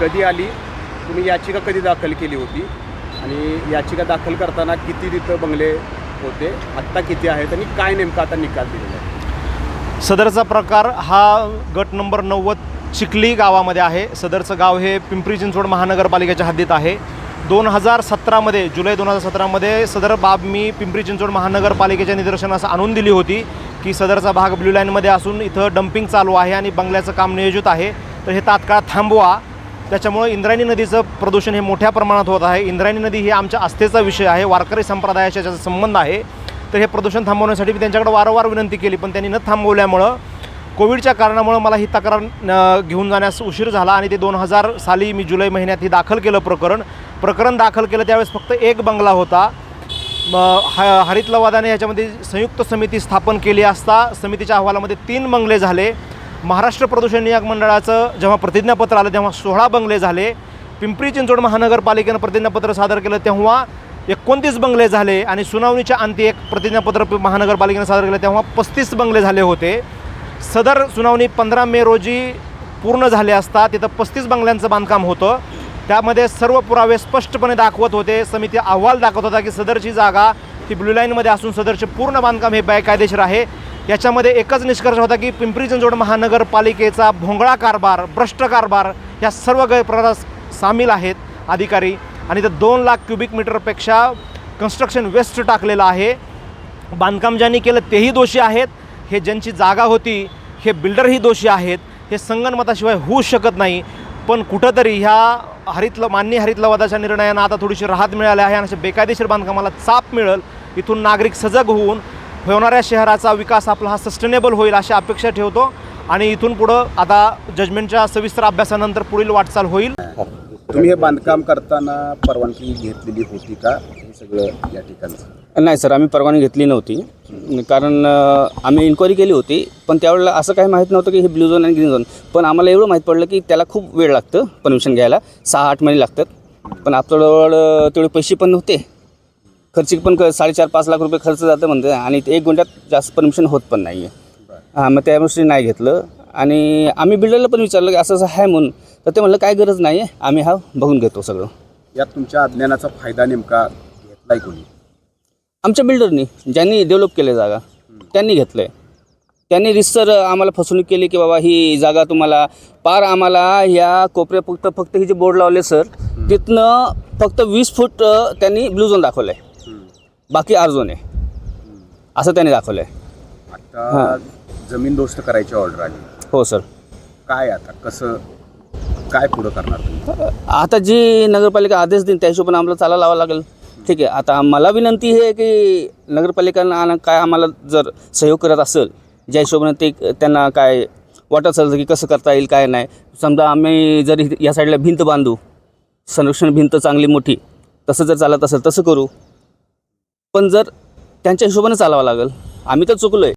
कधी आली? तुम्ही याचिका कधी दाखल केली होती? आणि याचिका दाखल करताना किती तिथं बंगले होते? आत्ता किती आहेत? आणि काय नेमका आता निकाल दिलेला आहे? सदरचा प्रकार हा गट नंबर नव्वद चिखली गावामध्ये आहे. सदरचं गाव हे पिंपरी चिंचवड महानगरपालिकेच्या हद्दीत आहे. दोन हजार सतरामध्ये जुलै दोन हजार सतरामध्ये सदर बाब मी पिंपरी चिंचवड महानगरपालिकेच्या निदर्शनास आणून दिली होती की सदरचा भाग ब्ल्यू लाईनमध्ये असून इथं डम्पिंग चालू आहे आणि बंगल्याचं काम नियोजित आहे. तर हे तात्काळ थांबवा. त्याच्यामुळं इंद्रायणी नदीचं प्रदूषण हे मोठ्या प्रमाणात होत आहे. इंद्रायणी नदी ही आमच्या आस्थेचा विषय आहे वारकरी संप्रदायाच्या ज्याचा संबंध आहे. तर हे प्रदूषण थांबवण्यासाठी मी त्यांच्याकडे वारंवार विनंती केली पण त्यांनी न थांबवल्यामुळं कोविडच्या कारणामुळं मला ही तक्रार घेऊन जाण्यास उशीर झाला आणि ते दोन हजार साली मी जुलै महिन्यात ही दाखल केलं प्रकरण. प्रकरण दाखल केलं त्यावेळेस फक्त एक बंगला होता. ह हरित लवादाने याच्यामध्ये संयुक्त समिती स्थापन केली असता समितीच्या अहवालामध्ये तीन बंगले झाले. महाराष्ट्र प्रदूषण नियामक मंडळाचं जेव्हा प्रतिज्ञापत्र आलं तेव्हा सोळा बंगले झाले. पिंपरी चिंचवड महानगरपालिकेनं प्रतिज्ञापत्र सादर केलं तेव्हा एकोणतीस बंगले झाले आणि सुनावणीच्या अंती एक प्रतिज्ञापत्र महानगरपालिकेनं सादर केलं तेव्हा पस्तीस बंगले झाले होते. सदर सुनावणी पंधरा मे रोजी पूर्ण झाले असता तिथं पस्तीस बंगल्यांचं बांधकाम होतं. त्यामध्ये सर्व पुरावे स्पष्टपणे दाखवत होते. समिती अहवाल दाखवत होता की सदरची जागा ती ब्लू लाईनमध्ये असून सदरचे पूर्ण बांधकाम हे बेकायदेशीर आहे. याच्यामध्ये एकच निष्कर्ष होता की पिंपरी चिंचवड महानगरपालिकेचा भोंगळा कारभार भ्रष्ट कारभार या सर्व गैरप्रकारात सामील आहेत अधिकारी. आणि ते दोन लाख क्युबिक मीटरपेक्षा कन्स्ट्रक्शन वेस्ट टाकलेलं आहे. बांधकाम ज्यांनी केलं तेही दोषी आहेत. हे ज्यांची जागा होती हे बिल्डरही दोषी आहेत. हे संगनमताशिवाय होऊ शकत नाही. पण कुठंतरी ह्या हरित मान्य हरित लवादाच्या निर्णयानं आता थोडीशी राहत मिळाली आहे आणि अशा बेकायदेशीर बांधकामाला चाप मिळेल. इथून नागरिक सजग होऊन होणाऱ्या शहराचा विकास आपला हा सस्टेनेबल होईल अशी अपेक्षा ठेवतो. आणि इथून पुढं आता जजमेंटच्या सविस्तर अभ्यासानंतर पुढील वाटचाल होईल. तुम्ही हे बांधकाम करताना परवानगी घेतलेली होती का? हे सगळं या ठिकाणचं नाही सर आम्ही परवानगी घेतली नव्हती. कारण आम्ही इन्क्वायरी केली होती पण त्यावेळेला असं काही माहीत नव्हतं की हे ब्ल्यू झोन आणि ग्रीन झोन पण आम्हाला एवढं माहीत पडलं की त्याला खूप वेळ लागतं परमिशन घ्यायला. सहा आठ महिने लागतात. पण आपल्याजवळ तेवढे पैसे पण नव्हते. खर्चिक पण क साडेचार पाच लाख रुपये खर्च जातं म्हणते. आणि ते एक गुंठ्यात जास्त परमिशन होत पण नाही आहे हां मग त्यामुळे नाही घेतलं. आणि आम्ही बिल्डरला पण विचारलं की असं असं आहे म्हणून. तर ते म्हणलं काय गरज नाही आहे आम्ही हा बघून घेतो सगळं. यात तुमच्या अज्ञानाचा फायदा नेमका घेतलाय कोणी? आमच्या बिल्डरनी ज्यांनी डेव्हलप केले जागा त्यांनी घेतलं आहे त्यांनी रिसर आम्हाला फसवणूक केली की बाबा ही जागा तुम्हाला पार आम्हाला ह्या कोपऱ्या फक्त फक्त ही जे बोर्ड लावले सर तिथनं फक्त वीस फूट अ, त्यांनी ब्लू झोन दाखवलं आहे बाकी आर झोन आहे असं त्यांनी दाखवलं आहे आता जमीन दोस्त करायची ऑर्डर आली. हो सर काय आता? कसं? काय पुढं करणार तुम्ही? आता जी नगरपालिका आदेश देईन त्या हिशोबाने आम्हाला चाला लावावं लागेल. ठीक आहे आता मला विनंती आहे की नगरपालिकांना आण- काय आम्हाला जर सहयोग करत असेल ज्या हिशोबाने ते त्यांना काय वाटत असेल की कसं करता येईल काय नाही. समजा आम्ही जर इथे- या साईडला भिंत बांधू संरक्षण भिंत चांगली मोठी तसं जर चालत असेल तसं करू. पण जर त्यांच्या हिशोबाने चालावं लागेल. आम्ही तर चुकलो आहे